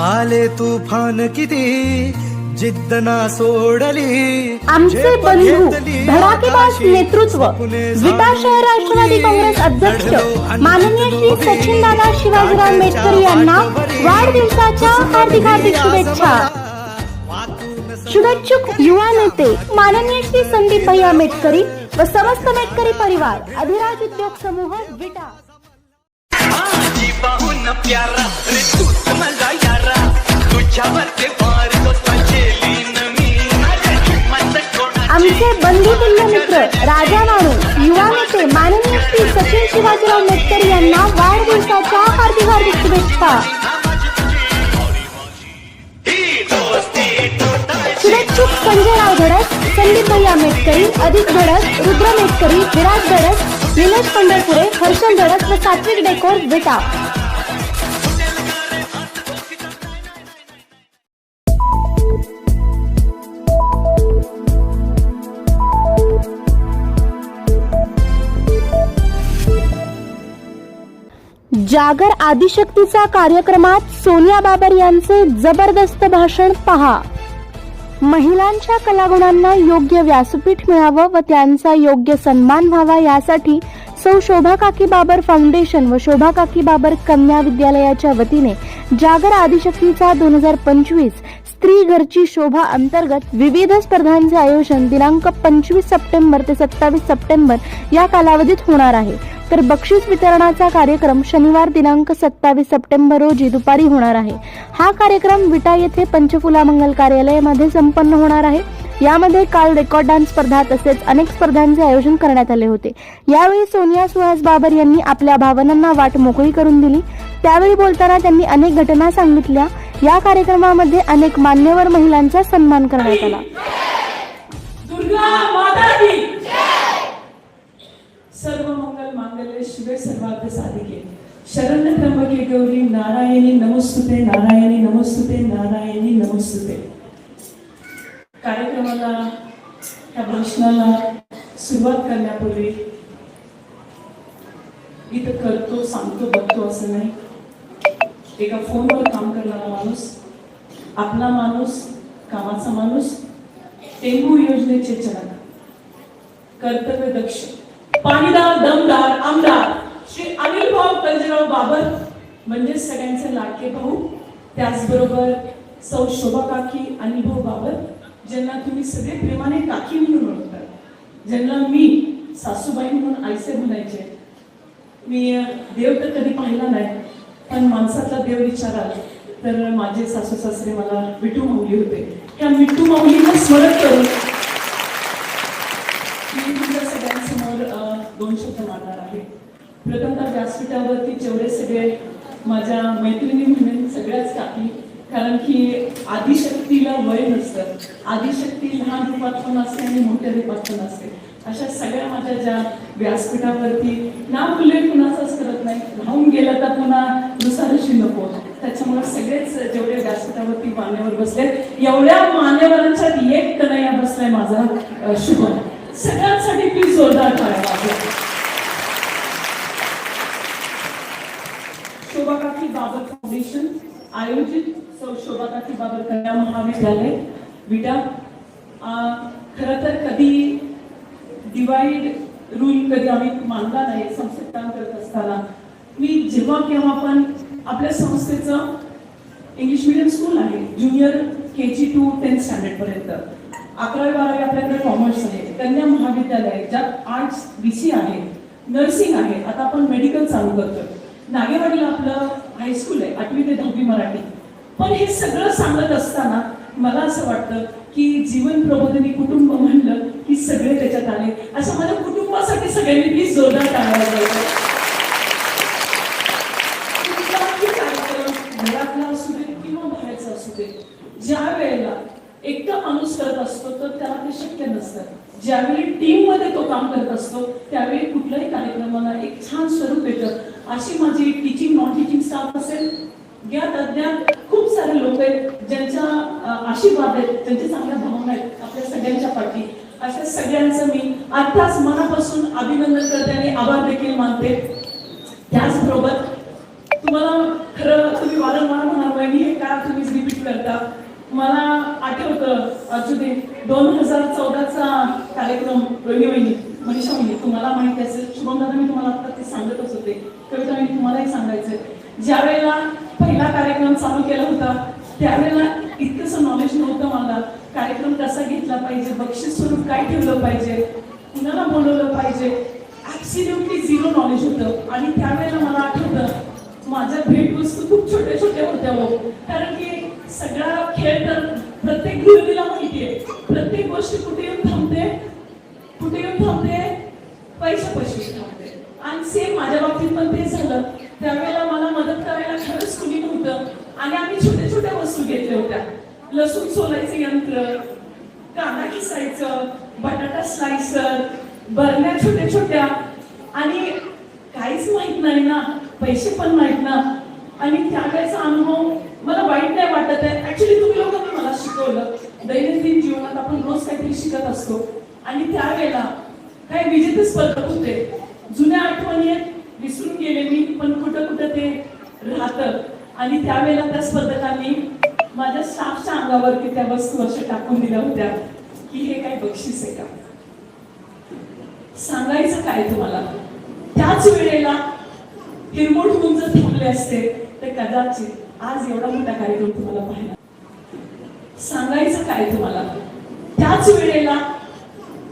आले तुफान किती? जिद्द ना सोडली. आमचे बंधू धडाकेबाज नेतृत्व विटा शहर राष्ट्रवादी काँग्रेस अध्यक्ष माननीय श्री सचिन दादा शिवाजीराव मेटकर यांना वाढदिवसाच्या हार्दिक हार्दिक शुभेच्छा. शुभेच्छुक युवा नेते माननीय श्री संदीप भैया मेटकरी व समस्त मेटकरी परिवार अधिराज उद्योग समूह विटा. पाहून प्यारा. रे तूच माझा यारा. तुझ्यावर ते वार आमचे बंधू तुल्य मित्र राजा नाणू युवा नेते माननीय श्री सचिन शिवाजीराव मेटकर यांना वाढदिवसाच्या हार्दिक हार्दिक शुभेच्छा. शुभेच्छुक संजय राव धडक संदीप भैया मेटकरी अधिक धडक रुद्र मेटकरी विराज धडक निलेश पंढरपुरे हर्षल धडक व सात्विक डेकोर विटा. जागर आदिशक्तीचा कार्यक्रमात सोनिया बाबर यांचे जबरदस्त भाषण पहा. महिलांच्या कलागुणांना योग्य व्यासपीठ मिळावं व त्यांचा योग्य सन्मान व्हावा यासाठी सौ शोभा काकी बाबर फाउंडेशन व शोभा काकी बाबर कन्या विद्यालयाच्या वतीने जागर आदिशक्तीचा दोन हजार पंचवीस स्त्री घरची शोभा अंतर्गत विविध स्पर्धांचे आयोजन दिनांक पंचवीस सप्टेंबर ते सत्तावीस सप्टेंबर या कालावधीत होणार आहे. तर बक्षीस वितरणाचा कार्यक्रम शनिवार दिनांक सत्तावीस सप्टेंबर रोजी दुपारी होणार आहे. हा कार्यक्रम विटा येथे पंचफुला मंगल कार्यालयामध्ये संपन्न होणार आहे. यामध्ये काल रेकॉर्ड डान्स स्पर्धा तसेच अनेक स्पर्धांचे आयोजन करण्यात आले होते. यावेळी सोनिया सुहास बाबर यांनी आपल्या भावनांना वाट मोकळी करून दिली. त्यावेळी बोलताना त्यांनी अनेक घटना सांगितल्या. या कार्यक्रमामध्ये अनेक मान्यवर महिलांचा सन्मान करण्यात आला. दुर्गा माता की सर्व मंगल मांगल्य शिवे सर्वार्थ साधिके. शरण त्र्यंबके गौरी नारायणी नमस्तुते नारायणी नमस्तुते नारायणी नमस्तुते. कार्यक्रमाला या भाषणाला सुरुवात करण्यापूर्वी इथं करतो सांगतो बघतो असं नाही. एका फोनवर काम करणारा माणूस आपला माणूस कामाचा माणूस टेंबू योजनेचे जनक कर्तव्य दक्ष पाणीदार दमदार आमदार श्री अनिल भाऊ कंजराव बाबत म्हणजे सगळ्यांचे लाडके भाऊ. त्याचबरोबर सौ शोभा काकी अनिल भाऊ ज्यांना तुम्ही सगळे प्रेमाने काकी म्हणून ओळखतात ज्यांना मी सासूबाई म्हणून आईसे म्हणायचे. मी देव तर कधी पाहिला नाही पण माणसातला देव विचाराल तर माझे सासू सासरे मला विठू माऊली होते. त्या विठू माऊलीला स्मरण करून आहे. प्रथमतः व्यासपीठावरती जेवढे सगळे माझ्या मैत्रिणी म्हणून सगळ्याच काकी कारण की आदिशक्तीला वय नसतं. आदिशक्ती लहान रूपात पण असते आणि मोठ्या रूपात पण असते. अशा सगळ्या माझ्या ज्या व्यासपीठावरती नाव उल्लेख कुणाचाच करत नाही राहून गेलं तर पुन्हा दुसऱ्याशी नको. त्याच्यामुळे सगळेच जेवढे व्यासपीठावरती मान्यवर बसले एवढ्या मान्यवरांच्या एक कनया बसलाय माझा शुभ सगळ्यांसाठी प्लीज जोरदार टाळ्या वाजवा. फाउंडेशन आयोजित सौ शोभा बाबर कन्या महाविद्यालय विटा. खरं तर कधी डिवाइड रूल कधी आम्ही मानला नाही संस्थेत काम करत असताना. मी जेव्हा केव्हा पण आपल्या संस्थेचं इंग्लिश मिडियम स्कूल आहे junior K G to tenth standard पर्यंत. अकरावी बारावी आपल्याकडे कॉमर्स आहे कन्या महाविद्यालय ज्यात आर्ट्स बी सी आहे नर्सिंग आहे आता आपण मेडिकल चालू करतोय. नागेवाडीला आपलं हायस्कूल आहे आठवी ते दहावी मराठी. पण हे सगळं सांगत असताना मला असं वाटतं की जीवन प्रबोधनी कुटुंब म्हणलं की सगळे त्याच्यात आले. असं माझ्या कुटुंबासाठी सगळ्यांनी प्लीज जोरदार टाळायला पाहिजे घरातला असू दे किंवा बाहेरचा असू दे ज्या वेळेला एकटा माणूस करत असतो तर त्याला ते शक्य नसतं. ज्यावेळी टीम काम करत असतो त्यावेळी कुठल्याही कार्यक्रमाला एक छान स्वरूप येतं अशी माझी टीचिंग नॉन टीचिंग स्टाफ असेल ज्ञात अज्ञात खूप सारे लोक आहेत ज्यांच्या आशीर्वाद आहेत ज्यांच्या चांगल्या भावना आहेत आपल्या सगळ्यांच्या पाठी. अशा सगळ्यांचं मी आत्ताच मनापासून अभिनंदन करते आणि आभार देखील मानते. त्याचबरोबर तुम्हाला खरं तुम्ही वारंवार म्हणाल वहिनी हे काय आठवत. अजून दोन हजार चौदाचा कार्यक्रम रोहिणी वहिनी मनीषा वहिनी तुम्हाला माहिती असेल शुभम दादा मी तुम्हाला आता ते सांगतच होते. कविता वहिनी तुम्हालाही सांगायचंय. ज्या वेळेला पहिला कार्यक्रम चालू केला होता त्यावेळेला इतकंसं नॉलेज नव्हतं मला. कार्यक्रम कसा घेतला पाहिजे बक्षीस स्वरूप काय ठेवलं पाहिजे कुणाला बोलवलं पाहिजे ॲक्सिडेंटली झिरो नॉलेज होतं. आणि त्यावेळेला मला आठवतं माझ्या भेटवस्तू खूप छोट्या छोट्या होत्या हो. कारण की सगळा खेळ तर प्रत्येक गृहिणीला माहिती आहे. प्रत्येक गोष्टी कुठे येऊन थांबते? कुठे येऊन थांबते? पैसे पैसे थांबते. आणि सेम माझ्या बाबतीत पण ते झालं. त्यावेळेला मला मदत करायला खरंच कुणी नव्हतं. आणि आम्ही छोट्या छोट्या वस्तू घेतल्या होत्या. लसूण सोलायचं यंत्र कांदा किसायचं बटाटा स्लायसर बरण्या छोट्या छोट्या. आणि काहीच माहीत नाही ना. पैसे पण माहीत ना. आणि त्यावेळेचा अनुभव मला वाईट नाही वाटत आहे. ऍक्च्युली तुम्ही लोक मला शिकवलं दैनंदिन जीवनात आपण रोज काहीतरी शिकत असतो. आणि त्यावेळेला काही विजेते स्पर्धक होते. जुन्या आठवणी आहेत, विसरून गेले मी पण कुठं कुठं ते राहत. आणि त्यावेळेला त्या स्पर्धकांनी माझ्या स्टाफच्या अंगावरती त्या वस्तू अशा टाकून दिल्या होत्या की हे काय बक्षीस आहे का? सांगायचं काय तुम्हाला? त्याच वेळेला हिरमोड होऊन जर थांबले असते तर कदाचित आज एवढा मोठा कार्यक्रम तुम्हाला पाहिला सांगायचं काय तुम्हाला? त्याच वेळेला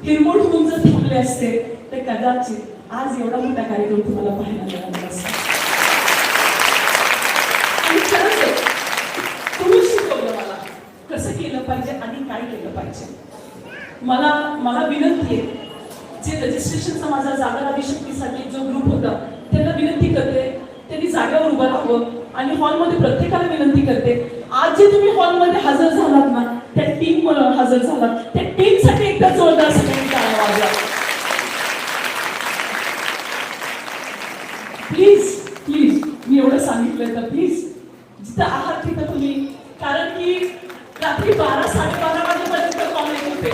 हिरमोड होऊन जर थांबले असते तर कदाचित आज एवढा मोठा कार्यक्रम तुम्हाला पाहायला मिळाला तुम्ही शिकवलं मला कसं केलं पाहिजे आणि काय केलं पाहिजे. मला मला विनंती आहे जे रजिस्ट्रेशनचा माझा जागा आदिशक्तीसाठी जो ग्रुप होता त्यांना विनंती करते त्यांनी जागेवर उभं राहावं आणि हॉलमध्ये प्रत्येकाला विनंती करते आज जे तुम्ही हॉलमध्ये हजर झालात ना त्या टीम हजर झालात. त्या टीमसाठी एकदा जोरदार सगळ्यांनी टाळ्या प्लीज प्लीज मी एवढं सांगितलं तर प्लीज जिथं आहात तिथं तुम्ही. कारण की रात्री बारा साडेबारा वाजेपर्यंत कॉलेज होते.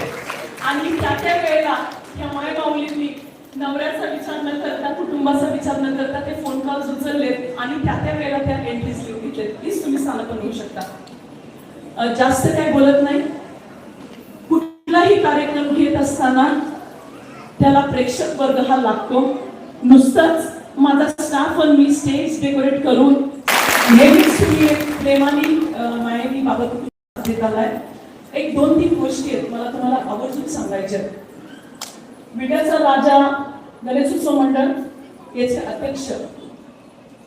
आणि त्या त्या वेळेला ह्या माय माऊलींनी नवऱ्याचा विचार न करता कुटुंबाचा विचार न करता ते फोन कॉल्स उचललेत. आणि त्या त्या वेळेला त्या एंट्रीज लिहून घेतले प्लीज तुम्ही सांगा पण होऊ शकता. जास्त काय बोलत नाही. कुठलाही कार्यक्रम घेत असताना त्याला प्रेक्षक वर्ग हा लागतो. नुसतंच माझा स्टाफ आणि मी स्टेज डेकोरेट करून नेहमीच तुम्ही एक प्रेमाने अं, बाबत देत आलाय. एक दोन तीन गोष्टी आहेत मला तुम्हाला आवर्जून सांगायच्या विड्याचा राजा गणेशोत्सव मंडळ याचे अध्यक्ष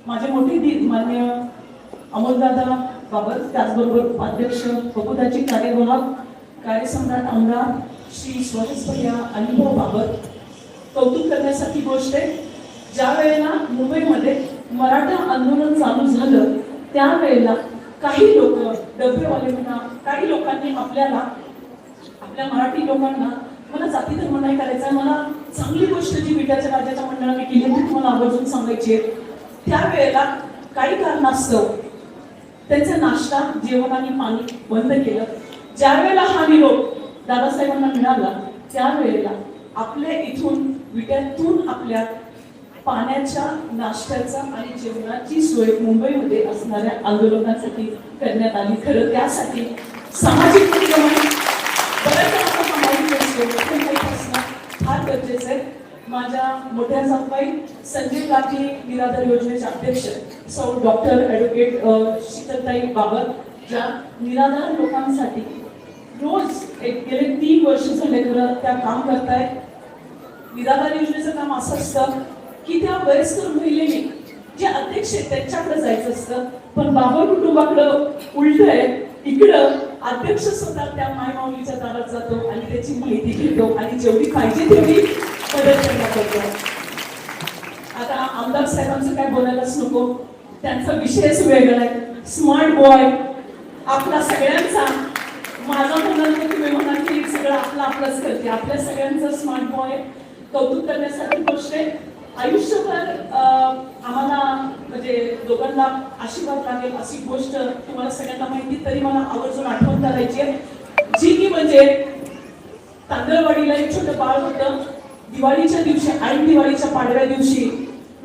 माझे मोठे दीद मान्य अमोलदादा बाबत त्याचबरोबर उपाध्यक्ष बकुदाची कार्यवाहक कार्यसम्राट आमदार श्री स्वरेश भैया अनुभव बाबत कौतुक करण्यासारखी गोष्ट आहे ज्या वेळेला मुंबईमध्ये मराठा आंदोलन चालू झालं त्यावेळेला काही लोक डबेवाले म्हणा काही लोकांनी आपल्याला आपल्या मराठी लोकांना मला जाती धर्म नाही करायचा आहे मला चांगली गोष्ट जी विटाच्या राज्याच्या मंडळाने केली ती तुम्हाला आवर्जून सांगायची आहे. त्यावेळेला काही कारणास्तव त्यांचा नाश्ता जेवण आणि पाणी बंद केलं. ज्या वेळेला हा निरोप दादासाहेबांना मिळाला त्यावेळेला आपल्या इथून विट्यातून आपल्या पाण्याच्या नाश्त्याचा आणि जेवणाची सोय मुंबईमध्ये असणाऱ्या आंदोलनासाठी करण्यात आली. खरं त्यासाठी सामाजिक बऱ्याच असणं फार गरजेचं आहे माझ्या मोठ्या जाऊबाई संजीव गाठी निराधार योजनेचे अध्यक्ष सौ डॉक्टर ॲडव्होकेट शीतलताई बाबत ज्या निराधार लोकांसाठी रोज एक गेले तीन वर्ष झाले खरं त्या काम करतायत. निराधार योजनेचं काम असं असतं की त्या वयस्कर महिलेने जे अध्यक्ष आहेत त्यांच्याकडे जायचं असतं. पण बाबर कुटुंबाकडं उलट आहे इकडं अध्यक्ष स्वतः त्या मायमाऊलीच्या दारात जातो आणि त्याची माहिती घेतो आणि जेवढी पाहिजे तेवढी आता आमदार साहेबांचं काय बोलायलाच नको. त्यांचा विषयच वेगळा आहे. स्मार्ट बॉय आपला सगळ्यांचा. माझा म्हणाल तर तुम्ही म्हणाल की सगळं आपलं आपलंच करते. आपल्या सगळ्यांचं स्मार्ट बॉय कौतुक करण्यासाठी गोष्ट आहे. आयुष्यभर अं, आम्हाला म्हणजे दोघांना आशीर्वाद लागेल अशी गोष्ट तुम्हाला सगळ्यांना माहिती तरी मला आवर्जून आठवण करायची आहे. जी की म्हणजे तांदळवाडीला एक छोटं बाळ होतं. दिवाळीच्या दिवशी ऐन दिवाळीच्या पाडव्या दिवशी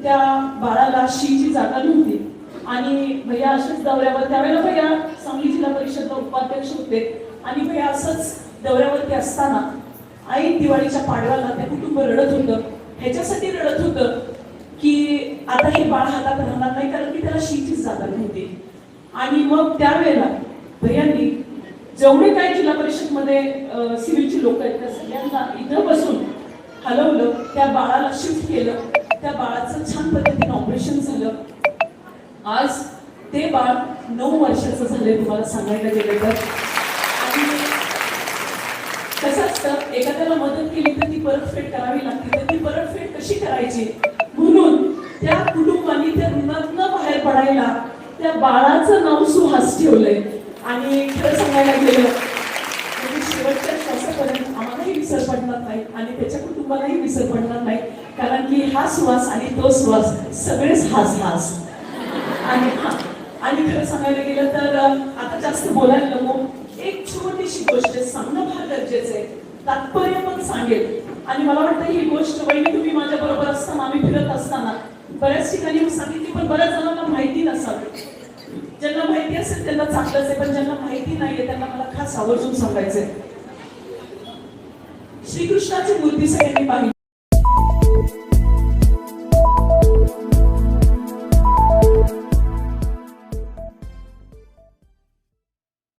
त्या बाळाला शीची जागा नव्हती. आणि भैया अशाच दौऱ्यावर त्यावेळेला भैया सांगली जिल्हा परिषदला उपाध्यक्ष होते. आणि भैया असंच दौऱ्यावरती असताना आई दिवाळीच्या पाडव्याला त्या कुटुंब रडत होतं. ह्याच्यासाठी रडत होतं की आता हे बाळ हातात राहणार नाही कारण की त्याला शीचीच जागा नव्हती. आणि मग त्यावेळेला भैयांनी जेवढे काही जिल्हा परिषदमध्ये सिव्हिलची लोक आहेत त्या सगळ्यांना इथं बसून हलवलं त्या बाळाला शिफ्ट केलं त्या बाळाचं छान पद्धतीने ऑपरेशन झालं. आज ते बाळ नऊ वर्षाचं झालंय तुम्हाला सांगायला गेलं तर. आणि कसं असतं एखाद्याला मदत केली तर ती परतफेड करावी लागते तर ती परतफेड कशी करायची? म्हणून त्या कुटुंबाने त्या ऋणातनं बाहेर पडायला त्या बाळाचं नाव सुहास ठेवलंय. आणि खरं सांगायला गेलं विसर पडणार नाही आणि त्याच्या कुटुंबालाही विसर पडणार नाही. कारण की हा सुवास आणि तो सुवास सगळेच हास हास. आणि हा आणि खरं सांगायला गेलं तर आता जास्त बोलायला नको. एक छोटीशी गोष्ट सांगणं फार गरजेचं आहे. तात्पर्य पण सांगेल. आणि मला वाटतं ही गोष्ट वहिनी तुम्ही माझ्या बरोबर असताना आम्ही फिरत असताना बऱ्याच ठिकाणी मी सांगितली पण बऱ्याच जणांना माहिती नसावी. ज्यांना माहिती असेल त्यांना चांगलंच आहे पण ज्यांना माहिती नाहीये त्यांना मला खास आवर्जून सांगायचंय. श्रीकृष्णाची मूर्ती सगळ्यांनी पाहिली